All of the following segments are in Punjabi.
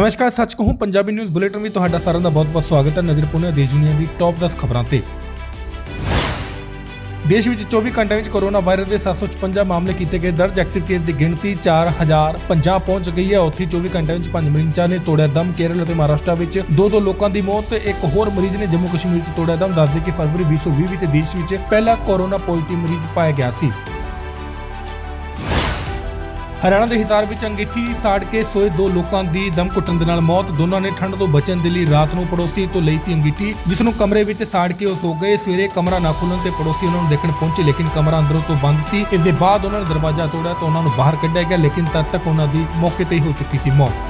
ਨਮਸਕਾਰ, ਸੱਚ ਕਹੂੰ, ਪੰਜਾਬੀ ਨਿਊਜ਼ ਬੁਲੇਟਿਨ ਵਿੱਚ ਤੁਹਾਡਾ ਸਾਰਿਆਂ ਦਾ ਬਹੁਤ-ਬਹੁਤ ਸਵਾਗਤ ਹੈ ਨਜ਼ਰ ਪਾਉਂਦੇ ਦੇਸ਼ ਦੁਨੀਆ ਦੀ ਟੌਪ 10 ਖਬਰਾਂ ਤੇ। ਦੇਸ਼ ਵਿੱਚ 24 ਘੰਟਿਆਂ ਵਿੱਚ ਕੋਰੋਨਾ ਵਾਇਰਸ ਦੇ 756 ਮਾਮਲੇ ਕੀਤੇ ਗਏ, ਦਰਜ ਐਕਟਿਵ ਕੇਸ ਦੀ ਗਿਣਤੀ 4050 ਪਹੁੰਚ ਗਈ ਹੈ। ਉੱਥੇ 24 ਘੰਟਿਆਂ ਵਿੱਚ ਪੰਜ ਮਰੀਜ਼ਾਂ ਨੇ ਤੋੜਿਆ ਦਮ। ਕੇਰਲ ਅਤੇ ਮਹਾਰਾਸ਼ਟਰ ਵਿੱਚ ਦੋ ਦੋ ਲੋਕਾਂ ਦੀ ਮੌਤ ਤੇ ਇੱਕ ਹੋਰ ਮਰੀਜ਼ ਨੇ ਜੰਮੂ ਕਸ਼ਮੀਰ ਵਿੱਚ ਤੋੜਿਆ ਦਮ। ਦੱਸਦੇ ਕਿ ਫਰਵਰੀ 2020 ਵਿੱਚ ਦੇਸ਼ ਵਿੱਚ ਪਹਿਲਾ ਕੋਰੋਨਾ ਪੋਜ਼ਿਟਿਵ ਮਰੀਜ਼ ਪਾਇਆ ਗਿਆ ਸੀ। ਹਰਿਆਣਾ ਦੇ ਹਿਸਾਰ ਵਿੱਚ ਅੰਗੀਠੀ ਸਾੜ ਕੇ ਸੋਏ ਦੋ ਲੋਕਾਂ ਦੀ ਦਮ ਘੁੱਟਣ ਦੇ ਨਾਲ ਮੌਤ। ਦੋਨਾਂ ਨੇ ਠੰਡ ਤੋਂ ਬਚਣ ਦੇ ਲਈ ਰਾਤ ਨੂੰ ਪੜੋਸੀ ਤੋਂ ਲਈ ਸੀ ਅੰਗੀਠੀ, ਜਿਸ ਨੂੰ ਕਮਰੇ ਵਿੱਚ ਸਾੜ ਕੇ ਉਹ ਸੋ ਗਏ। ਸਵੇਰੇ ਕਮਰਾ ਨਾ ਖੁੱਲਣ ਤੇ ਪੜੋਸੀ ਉਹਨਾਂ ਨੂੰ ਦੇਖਣ ਪਹੁੰਚੇ, ਲੇਕਿਨ ਕਮਰਾ ਅੰਦਰੋਂ ਤੋਂ ਬੰਦ ਸੀ। ਇਸ ਦੇ ਬਾਅਦ ਉਹਨਾਂ ਨੇ ਦਰਵਾਜ਼ਾ ਤੋੜਿਆ ਤਾਂ ਉਹਨਾਂ ਨੂੰ ਬਾਹਰ ਕੱਢਿਆ ਗਿਆ, ਲੇਕਿਨ ਤਦ ਤੱਕ ਉਹਨਾਂ ਦੀ ਮੌਕੇ ਤੇ ਹੀ ਹੋ ਚੁੱਕੀ ਸੀ ਮੌਤ।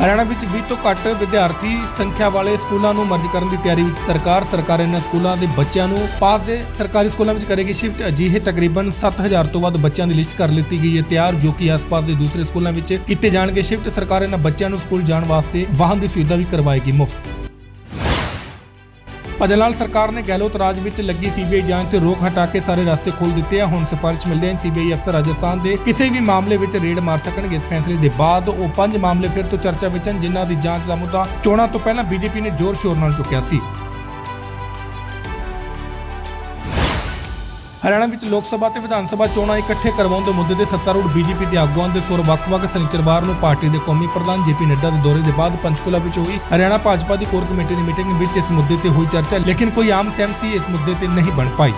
ਹਰਿਆਣਾ ਵਿੱਚ 20 ਤੋਂ ਘੱਟ ਵਿਦਿਆਰਥੀ ਸੰਖਿਆ ਵਾਲੇ ਸਕੂਲਾਂ ਨੂੰ ਮਰਜ ਕਰਨ ਦੀ ਤਿਆਰੀ ਵਿੱਚ ਸਰਕਾਰ ਸਰਕਾਰ ਇਹਨਾਂ ਸਕੂਲਾਂ ਦੇ ਬੱਚਿਆਂ ਨੂੰ ਪਾਸ ਦੇ ਸਰਕਾਰੀ ਸਕੂਲਾਂ ਵਿੱਚ ਕਰੇਗੀ ਸ਼ਿਫਟ। ਅਜਿਹੇ ਤਕਰੀਬਨ 7000 ਤੋਂ ਵੱਧ ਬੱਚਿਆਂ ਦੀ ਲਿਸਟ ਕਰ ਲਿੱਤੀ ਗਈ ਹੈ। ਤਿਆਰ ਜੋ ਕਿ ਆਸ-ਪਾਸ ਦੇ ਦੂਸਰੇ ਸਕੂਲਾਂ ਵਿੱਚ ਕੀਤੇ ਜਾਣਗੇ ਸ਼ਿਫਟ। ਸਰਕਾਰ ਇਹਨਾਂ ਬੱਚਿਆਂ ਨੂੰ ਸਕੂਲ ਜਾਣ ਵਾਸਤੇ ਵਾਹਨ ਦੀ ਸੁਵਿਧਾ ਵੀ ਕਰਵਾਏਗੀ ਮੁਫਤ। ਭਜਨ ਲਾਲ ਸਰਕਾਰ ਨੇ ਗਹਿਲੋਤ ਰਾਜ ਵਿੱਚ ਲੱਗੀ ਸੀਬੀਆਈ ਜਾਂਚ ਤੇ ਰੋਕ ਹਟਾ ਕੇ ਸਾਰੇ ਰਸਤੇ ਖੋਲ ਦਿੱਤੇ ਆ। ਹੁਣ ਸਿਫਾਰਿਸ਼ ਮਿਲਦੇ ਹਨ, ਸੀਬੀਆਈ ਅਫਸਰ ਰਾਜਸਥਾਨ ਦੇ ਕਿਸੇ ਵੀ ਮਾਮਲੇ ਵਿੱਚ ਰੇਡ ਮਾਰ ਸਕਣਗੇ। ਇਸ ਫੈਸਲੇ ਦੇ ਬਾਅਦ ਉਹ ਪੰਜ ਮਾਮਲੇ ਫਿਰ ਤੋਂ ਚਰਚਾ ਵਿੱਚ ਹਨ, ਜਿਨ੍ਹਾਂ ਦੀ ਜਾਂਚ ਦਾ ਮੁੱਦਾ ਚੋਣਾਂ ਤੋਂ ਪਹਿਲਾਂ ਬੀਜੇਪੀ ਨੇ ਜ਼ੋਰ ਸ਼ੋਰ ਨਾਲ ਚੁੱਕਿਆ ਸੀ। ਹਰਿਆਣਾ ਵਿੱਚ ਲੋਕ ਸਭਾ ਤੇ ਵਿਧਾਨ ਸਭਾ ਚੋਣਾਂ ਇਕੱਠੇ ਕਰਵਾਉਣ ਦੇ ਮੁੱਦੇ ਤੇ ਸੱਤਾਰੂੜ ਬੀਜੇਪੀ ਦੇ ਆਗੂਆਂ ਦੇ ਸੁਰ ਵੱਖ-ਵੱਖ ਸਨਿਚਰਵਾਰ ਨੂੰ ਪਾਰਟੀ ਦੇ ਕੌਮੀ ਪ੍ਰਧਾਨ ਜੇਪੀ ਨੱਡਾ ਦੇ ਦੌਰੇ ਦੇ ਬਾਅਦ ਪੰਚਕੂਲਾ ਵਿੱਚ ਹੋਈ। ਹਰਿਆਣਾ ਭਾਜਪਾ ਦੀ ਕੋਰ ਕਮੇਟੀ ਦੀ ਮੀਟਿੰਗ ਵਿੱਚ ਇਸ ਮੁੱਦੇ ਤੇ ਹੋਈ ਚਰਚਾ, ਲੇਕਿਨ ਕੋਈ ਆਮ ਸਹਿਮਤੀ ਇਸ ਮੁੱਦੇ ਤੇ ਨਹੀਂ ਬਣ ਪਾਈ।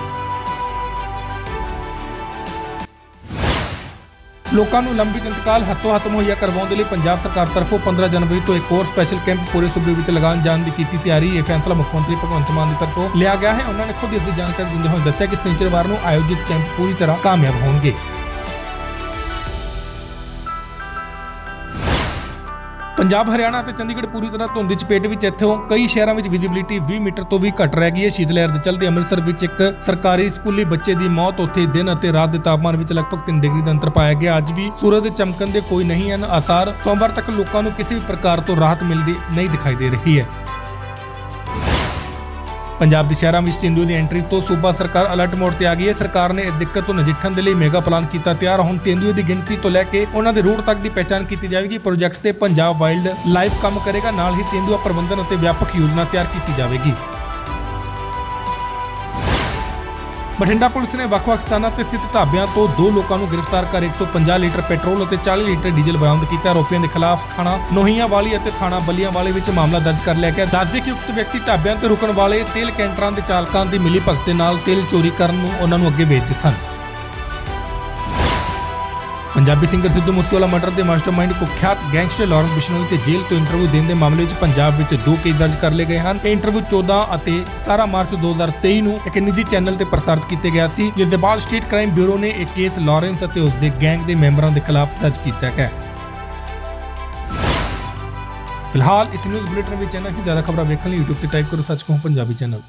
ਲੋਕਾਂ ਨੂੰ ਲੰਬੀ ਇੰਤਕਾਲ ਹੱਥੋਂ ਹੱਥ ਮੁਹੱਈਆ ਕਰਵਾਉਣ ਦੇ ਲਈ ਪੰਜਾਬ ਸਰਕਾਰ ਤਰਫੋਂ 15 ਜਨਵਰੀ ਤੋਂ ਇੱਕ ਹੋਰ ਸਪੈਸ਼ਲ ਕੈਂਪ ਪੂਰੇ ਸੂਬੇ ਵਿੱਚ ਲਗਾਉਣ ਜਾਣ ਦੀ ਕੀਤੀ ਤਿਆਰੀ। ਇਹ ਫੈਸਲਾ ਮੁੱਖ ਮੰਤਰੀ ਭਗਵੰਤ ਮਾਨ ਦੀ ਤਰਫੋਂ ਲਿਆ ਗਿਆ ਹੈ। ਉਹਨਾਂ ਨੇ ਖੁਦ ਇਸ ਦੀ ਜਾਣਕਾਰੀ ਦਿੰਦੇ ਹੋਏ ਦੱਸਿਆ ਕਿ ਸਨੀਚਰਵਾਰ ਨੂੰ ਆਯੋਜਿਤ ਕੈਂਪ ਪੂਰੀ ਤਰ੍ਹਾਂ ਕਾਮਯਾਬ ਹੋਣਗੇ। ਪੰਜਾਬ, ਹਰਿਆਣਾ ਅਤੇ ਚੰਡੀਗੜ੍ਹ ਪੂਰੀ ਤਰ੍ਹਾਂ ਧੁੰਦ ਦੀ ਚਪੇਟ ਵਿੱਚ ਇੱਥੋਂ ਕਈ ਸ਼ਹਿਰਾਂ ਵਿੱਚ ਵਿਜ਼ਿਬਿਲਿਟੀ 20 ਮੀਟਰ ਤੋਂ ਵੀ ਘੱਟ ਰਹਿ ਗਈ ਹੈ। ਸ਼ੀਤ ਲਹਿਰ ਦੇ ਚਲਦੇ ਅੰਮ੍ਰਿਤਸਰ ਵਿੱਚ ਇੱਕ ਸਰਕਾਰੀ ਸਕੂਲੀ ਬੱਚੇ ਦੀ ਮੌਤ ਉੱਥੇ ਦਿਨ ਅਤੇ ਰਾਤ ਦੇ ਤਾਪਮਾਨ ਵਿੱਚ ਲਗਭਗ 3 ਡਿਗਰੀ ਦਾ ਅੰਤਰ ਪਾਇਆ ਗਿਆ। ਅੱਜ ਵੀ ਸੂਰਜ ਦੇ ਚਮਕਣ ਦੇ ਕੋਈ ਨਹੀਂ ਹਨ। ਆਸਾਰ, ਸੋਮਵਾਰ ਤੱਕ ਲੋਕਾਂ ਨੂੰ ਕਿਸੇ ਵੀ ਪ੍ਰਕਾਰ ਤੋਂ ਰਾਹਤ ਮਿਲਦੀ ਨਹੀਂ ਦਿਖਾਈ ਦੇ ਰਹੀ ਹੈ। ਪੰਜਾਬ ਦੇ ਸ਼ਹਿਰਾਂ ਵਿੱਚ ਤੇਂਦੂਏ ਦੀ ਐਂਟਰੀ ਤੋਂ ਸੂਬਾ ਸਰਕਾਰ ਅਲਰਟ ਮੋਡ ਤੇ ਆ ਗਈ ਹੈ। ਸਰਕਾਰ ਨੇ ਇਸ ਦਿੱਕਤ ਤੋਂ ਨਜਿੱਠਣ ਦੇ ਲਈ ਮੈਗਾ ਪਲਾਨ ਕੀਤਾ ਤਿਆਰ। ਹੁਣ ਤੇਂਦੂ ਦੀ ਗਿਣਤੀ ਤੋਂ ਲੈ ਕੇ ਉਹਨਾਂ ਦੇ ਰੂਟ ਤੱਕ ਦੀ ਪਹਿਚਾਣ ਕੀਤੀ ਜਾਵੇਗੀ। ਪ੍ਰੋਜੈਕਟ ਤੇ ਪੰਜਾਬ ਵਾਈਲਡ ਲਾਈਫ ਕੰਮ ਕਰੇਗਾ। ਨਾਲ ਹੀ ਤੇਂਦੂਆ ਪ੍ਰਬੰਧਨ ਅਤੇ ਵਿਆਪਕ ਯੋਜਨਾ ਤਿਆਰ ਕੀਤੀ ਜਾਵੇਗੀ। ਬਠਿੰਡਾ ਪੁਲਿਸ ਨੇ ਵੱਖ-ਵੱਖ ਸਥਾਨਾਂ ਤੇ ਸਥਿਤ ਢਾਬਿਆਂ ਤੋਂ ਦੋ ਲੋਕਾਂ ਨੂੰ ਗ੍ਰਿਫਤਾਰ ਕਰ 150 ਲੀਟਰ ਪੈਟਰੋਲ ਅਤੇ 40 ਲੀਟਰ ਡੀਜ਼ਲ ਬਰਾਮਦ ਕੀਤਾ। ਆਰੋਪੀਆਂ ਦੇ ਖਿਲਾਫ ਥਾਣਾ ਨੋਹੀਆਂ ਵਾਲੀ ਅਤੇ ਥਾਣਾ ਬੱਲੀਆਂ ਵਾਲੇ ਵਿੱਚ ਮਾਮਲਾ ਦਰਜ ਕਰ ਲਿਆ ਗਿਆ। ਦੱਸਦੇ ਕਿ ਉਕਤ ਵਿਅਕਤੀ ਢਾਬਿਆਂ ਤੇ ਰੁਕਣ ਵਾਲੇ ਤੇਲ ਕੈਂਟਰਾਂ ਦੇ ਚਾਲਕਾਂ ਦੀ ਮਿਲੀ ਭਗਤ ਦੇ ਨਾਲ ਤੇਲ ਚੋਰੀ ਕਰਨ ਨੂੰ ਉਹਨਾਂ ਨੂੰ ਅੱਗੇ ਵੇਚਦੇ ਸਨ। ਪੰਜਾਬੀ ਸਿੰਗਰ ਸਿੱਧੂ ਮੂਸੇਵਾਲਾ ਮਰਡਰ ਦੇ ਮਾਸਟਰਮਾਈਂਡ ਕੁਖਿਆਤ ਗੈਂਗਸਟਰ ਲਾਰੈਂਸ ਬਿਸ਼ਨੋਈ ਤੇ ਜੇਲ੍ਹ ਤੋਂ ਇੰਟਰਵਿਊ ਦੇਣ ਦੇ ਮਾਮਲੇ ਵਿੱਚ ਪੰਜਾਬ ਵਿੱਚ ਦੋ ਕੇਸ ਦਰਜ ਕਰ ਲਏ ਗਏ ਹਨ। ਇਹ ਇੰਟਰਵਿਊ 14 ਅਤੇ 17 ਮਾਰਚ 2023 ਨੂੰ ਇੱਕ ਨਿੱਜੀ ਚੈਨਲ ਤੇ ਪ੍ਰਸਾਰਿਤ ਕੀਤੇ ਗਿਆ ਸੀ, ਜਿਸ ਦੇ ਬਾਅਦ ਸਟੇਟ ਕ੍ਰਾਈਮ ਬਿਊਰੋ ਨੇ ਇਹ ਕੇਸ ਲਾਰੈਂਸ ਅਤੇ ਉਸ ਦੇ ਗੈਂਗ ਦੇ ਮੈਂਬਰਾਂ ਦੇ ਖਿਲਾਫ ਦਰਜ ਕੀਤਾ ਹੈ ਫਿਲਹਾਲ ਇਸ ਨਿਊਜ਼ ਬੁਲੇਟਿਨ ਵਿੱਚ ਇਹਨਾਂ ਹੀ। ਜ਼ਿਆਦਾ ਖਬਰਾਂ ਵੇਖਣ ਲਈ YouTube ਤੇ ਟਾਈਪ ਕਰੋ, ਸੱਚ ਕਹੂੰ, ਪੰਜਾਬੀ ਚੈਨਲ